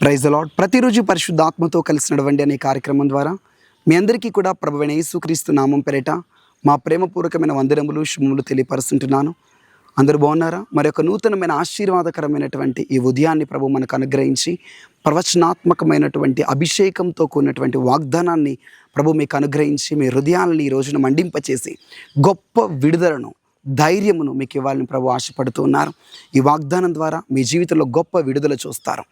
Praise అలాడ్ ప్రతిరోజు పరిశుద్ధాత్మతో కలిసి నడవండి అనే కార్యక్రమం ద్వారా మీ అందరికీ కూడా ప్రభువైన యేసుక్రీస్తు నామం పెరట మా ప్రేమపూర్వకమైన వందరములు శుభములు తెలియపరుస్తుంటున్నాను. అందరూ బాగున్నారా? మరి ఒక నూతనమైన ఆశీర్వాదకరమైనటువంటి ఈ ఉదయాన్ని ప్రభు మనకు అనుగ్రహించి ప్రవచనాత్మకమైనటువంటి అభిషేకంతో కూడినటువంటి వాగ్దానాన్ని ప్రభు మీకు అనుగ్రహించి మీ హృదయాలను ఈ రోజున మండింపచేసి గొప్ప విడుదలను ధైర్యమును మీకు ఇవ్వాలని ప్రభు ఆశపడుతూ ఉన్నారు. ఈ వాగ్దానం ద్వారా మీ జీవితంలో గొప్ప విడుదల చూస్తారు.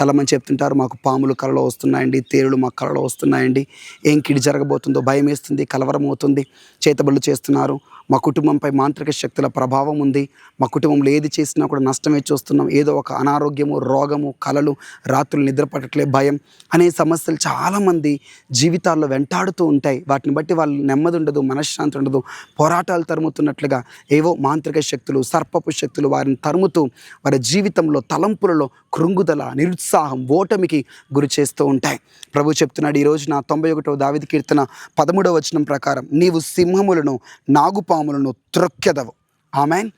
చాలామంది చెప్తుంటారు మాకు పాములు కళలో వస్తున్నాయండి తేరులు మా కళలో వస్తున్నాయండి. ఏం కిడి జరగబోతుందో భయం వేస్తుంది కలవరం అవుతుంది చేతబడులు చేస్తున్నారు. మా కుటుంబంపై మాంత్రిక శక్తుల ప్రభావం ఉంది. మా కుటుంబంలో ఏది చేసినా కూడా నష్టమే చూస్తున్నాం. ఏదో ఒక అనారోగ్యము రోగము కలలు రాత్రులు నిద్రపట్టట్లే భయం అనే సమస్యలు చాలామంది జీవితాల్లో వెంటాడుతూ ఉంటాయి. వాటిని బట్టి వాళ్ళు నెమ్మది ఉండదు మనశ్శాంతి ఉండదు పోరాటాలు తరుముతున్నట్లుగా ఏవో మాంత్రిక శక్తులు సర్పపు శక్తులు వారిని తరుముతూ వారి జీవితంలో తలంపులలో కృంగుదల నిరుత్సాహం ఓటమికి గురి చేస్తూ ఉంటాయి. ప్రభు చెప్తున్నాడు ఈరోజు నా తొంభై ఒకటో దావిది కీర్తన పదమూడవ వచనం ప్రకారం నీవు సింహములను నాగుపాములను త్రొక్కెదవు. ఆమెన్.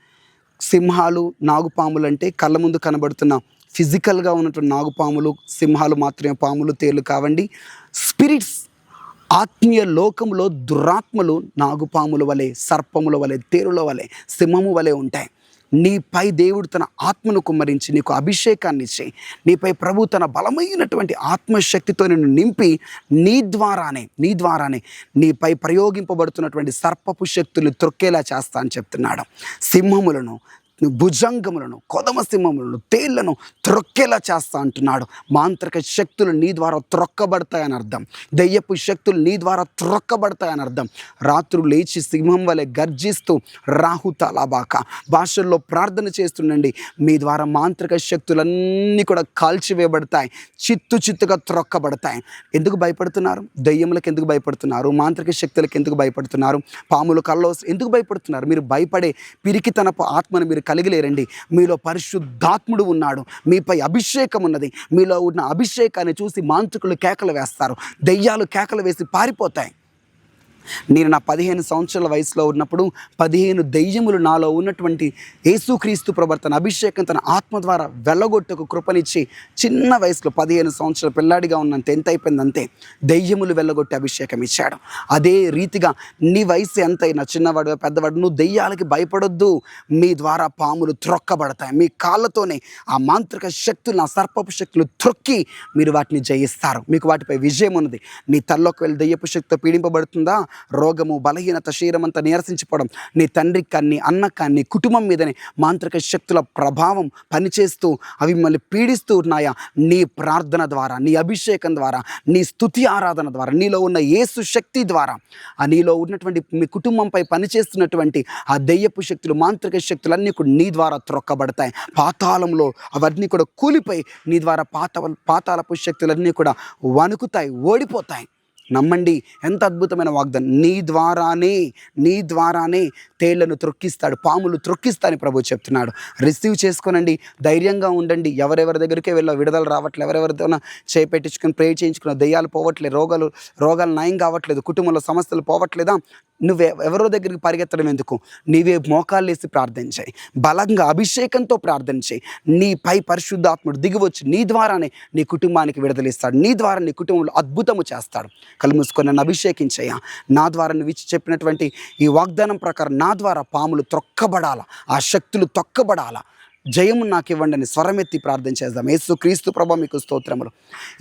సింహాలు నాగుపాములు అంటే కళ్ళ ముందు కనబడుతున్న ఫిజికల్గా ఉన్నటువంటి నాగుపాములు సింహాలు మాత్రమే పాములు తేలు కావండి. స్పిరిట్స్ ఆత్మీయ లోకంలో దురాత్మలు నాగుపాముల వలె సర్పముల వలె తేరుల వలె సింహము వలె ఉంటాయి. నీపై దేవుడు తన ఆత్మను కుమ్మరించి నీకు అభిషేకాన్ని ఇచ్చి నీపై ప్రభు తన బలమైనటువంటి ఆత్మశక్తితో నిన్ను నింపి నీ ద్వారానే నీ ద్వారానే నీపై ప్రయోగింపబడుతున్నటువంటి సర్పపు శక్తులు త్రొక్కేలా చేస్తా అని చెప్తున్నాడు. సింహములను భుజంగములను కొదమ సింహములను తేళ్ళను త్రొక్కేలా చేస్తా అంటున్నాడు. మాంత్రిక శక్తులు నీ ద్వారా త్రొక్కబడతాయని అర్థం. దెయ్యపు శక్తులు నీ ద్వారా త్రొక్కబడతాయని అర్థం. రాత్రులు లేచి సింహం వలె గర్జిస్తూ రాహుత తలాబాక భాషల్లో ప్రార్థన చేస్తుండండి. మీ ద్వారా మాంత్రిక శక్తులన్నీ కూడా కాల్చివేయబడతాయి. చిత్తు చిత్తుగా త్రొక్కబడతాయి. ఎందుకు భయపడుతున్నారు? దెయ్యములకు ఎందుకు భయపడుతున్నారు? మాంత్రిక శక్తులకు ఎందుకు భయపడుతున్నారు? పాములు కల్లో ఎందుకు భయపడుతున్నారు? మీరు భయపడే పిరికితనపు ఆత్మను మీరు కలిగిలేరండి. మీలో పరిశుద్ధాత్ముడు ఉన్నాడు. మీపై అభిషేకం ఉన్నది. మీలో ఉన్న అభిషేకాన్ని చూసి మాంత్రికులు కేకలు వేస్తారు. దెయ్యాలు కేకలు వేసి పారిపోతాయి. నేను నా పదిహేను సంవత్సరాల వయసులో ఉన్నప్పుడు పదిహేను దెయ్యములు నాలో ఉన్నటువంటి యేసుక్రీస్తు ప్రవర్తన అభిషేకం తన ఆత్మ ద్వారా వెళ్ళగొట్టుకు కృపనిచ్చి చిన్న వయసులో పదిహేను సంవత్సరాల పిల్లాడిగా ఉన్నంత ఎంత అయిపోయింది అంతే దెయ్యములు వెళ్ళగొట్టి అభిషేకం ఇచ్చాడు. అదే రీతిగా నీ వయసు ఎంతైనా చిన్నవాడు పెద్దవాడు నువ్వు దెయ్యాలకి భయపడొద్దు. మీ ద్వారా పాములు త్రొక్కబడతాయి. మీ కాళ్ళతోనే ఆ మాంత్రిక శక్తులు ఆ సర్పపు శక్తులు త్రొక్కి మీరు వాటిని జయిస్తారు. మీకు వాటిపై విజయం ఉన్నది. నీ తల్లోకి వెళ్ళి దెయ్యపు శక్తితో పీడింపబడుతుందా? రోగము బలహీనత శరీరం అంతా నీరసించిపోవడం నీ తండ్రి కానీ అన్న కానీ కుటుంబం మీదనే మాంత్రిక శక్తుల ప్రభావం పనిచేస్తూ అవి మిమ్మల్ని పీడిస్తూ ఉన్నాయా? నీ ప్రార్థన ద్వారా నీ అభిషేకం ద్వారా నీ స్థుతి ఆరాధన ద్వారా నీలో ఉన్న యేసు శక్తి ద్వారా ఆ నీలో ఉన్నటువంటి మీ కుటుంబంపై పనిచేస్తున్నటువంటి ఆ దెయ్యపు శక్తులు మాంత్రిక శక్తులన్నీ కూడా నీ ద్వారా త్రొక్కబడతాయి. పాతాళంలో అవన్నీ కూడా కూలిపోయి నీ ద్వారా పాత పాతాళపు శక్తులన్నీ కూడా వణుకుతాయి ఓడిపోతాయి. నమ్మండి. ఎంత అద్భుతమైన వాగ్దానం. నీ ద్వారానే నీ ద్వారానే తేళ్ళను త్రొక్కిస్తాడు పాములు త్రొక్కిస్తాని ప్రభు చెప్తున్నాడు. రిసీవ్ చేసుకోనండి. ధైర్యంగా ఉండండి. ఎవరెవరి దగ్గరికే వెళ్ళ విడుదల రావట్లేదు ఎవరెవరితో చేపెట్టించుకొని ప్రే చేయించుకున్న దయ్యాలు పోవట్లేదు రోగాలు రోగాలు నయం కావట్లేదు కుటుంబంలో సమస్యలు పోవట్లేదా? నువ్వు ఎవరో దగ్గరికి పరిగెత్తడం ఎందుకు? నీవే మోకాళ్ళు వేసి ప్రార్థించాయి బలంగా అభిషేకంతో ప్రార్థన చెయ్యాయి నీ నీపై పరిశుద్ధాత్ముడు దిగివచ్చి నీ ద్వారానే నీ కుటుంబానికి విడుదలిస్తాడు నీ ద్వారా నీ కుటుంబంలో అద్భుతము చేస్తాడు. కళ్ళు మూసుకొని నన్ను అభిషేకించయ్యా. నా ద్వారా నువ్వు ఇచ్చి చెప్పినటువంటి ఈ వాగ్దానం ప్రకారం నా ద్వారా పాములు త్రొక్కబడాల ఆ శక్తులు తొక్కబడాల? జయము నాకు ఇవ్వండి అని స్వరమెత్తి ప్రార్థన చేద్దాం. యేసు క్రీస్తు ప్రభ మీకు స్తోత్రములు.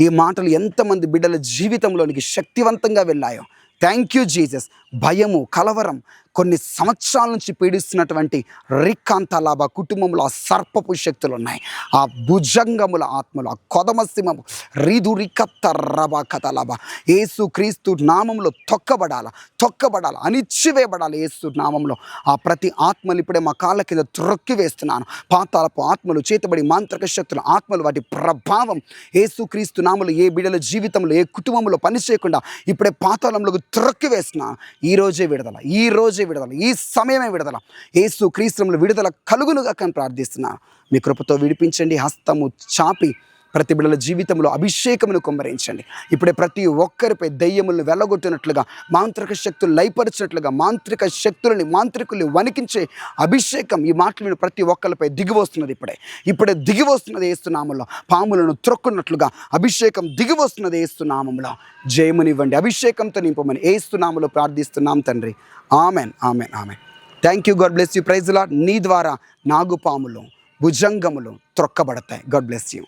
ఈ మాటలు ఎంతమంది బిడ్డల జీవితంలోనికి శక్తివంతంగా వెళ్ళాయో. థ్యాంక్ యూ జీసస్ భయము కలవరం కొన్ని సంవత్సరాల నుంచి పీడిస్తున్నటువంటి రిక్కాంత లాభ కుటుంబంలో ఆ సర్పపు శక్తులు ఉన్నాయి. ఆ భుజంగముల ఆత్మలు ఆ కొదమసింహము రీదు రికత్త రబ కథలాభ. ఏసు క్రీస్తు నామంలో తొక్కబడాల తొక్కబడాల అనిచ్చివేయబడాలి ఏసు నామంలో. ఆ ప్రతి ఆత్మలు ఇప్పుడే మా కాళ్ళ కింద త్రొక్కి వేస్తున్నాను పాతాలపు ఆత్మలు చేతబడి మాంత్రిక శక్తుల ఆత్మలు వాటి ప్రభావం. ఏసు క్రీస్తు నామలు ఏ బిడల జీవితంలో ఏ కుటుంబంలో పనిచేయకుండా ఇప్పుడే పాతాళంలోకి త్రొక్కి వేస్తున్నా ఈ రోజే విడుదల ఈరోజే విడుదల. ఈ సమయమే విడుదల. ఏసు క్రీస్తుములు విడుదల కలుగునుగా కానీ ప్రార్థిస్తున్నాను మీ కృపతో విడిపించండి. హస్తము చాపి ప్రతి బిడ్డల జీవితంలో అభిషేకమును కుమ్మరించండి. ఇప్పుడే ప్రతి ఒక్కరిపై దయ్యములను వెళ్ళగొట్టినట్లుగా మాంత్రిక శక్తులు లయపరిచినట్లుగా మాంత్రిక శక్తులని మాంత్రికుల్ని వణికించే అభిషేకం ఈ మాటలు ప్రతి ఒక్కరిపై దిగి వస్తున్నది ఇప్పుడే. ఇప్పుడే దిగి వస్తున్నది ఏస్తున్నామంలో పాములను త్రొక్కున్నట్లుగా అభిషేకం దిగి వస్తున్నది ఏస్తున్నామంలో జయమునివ్వండి. అభిషేకంతో నింపమని ఏస్తున్నాములో ప్రార్థిస్తున్నాం తండ్రి. Amen amen amen. Thank you God bless you ప్రైజ్లా నీ ద్వారా నాగుపాములు భుజంగములు త్రొక్కబడతాయి. God bless you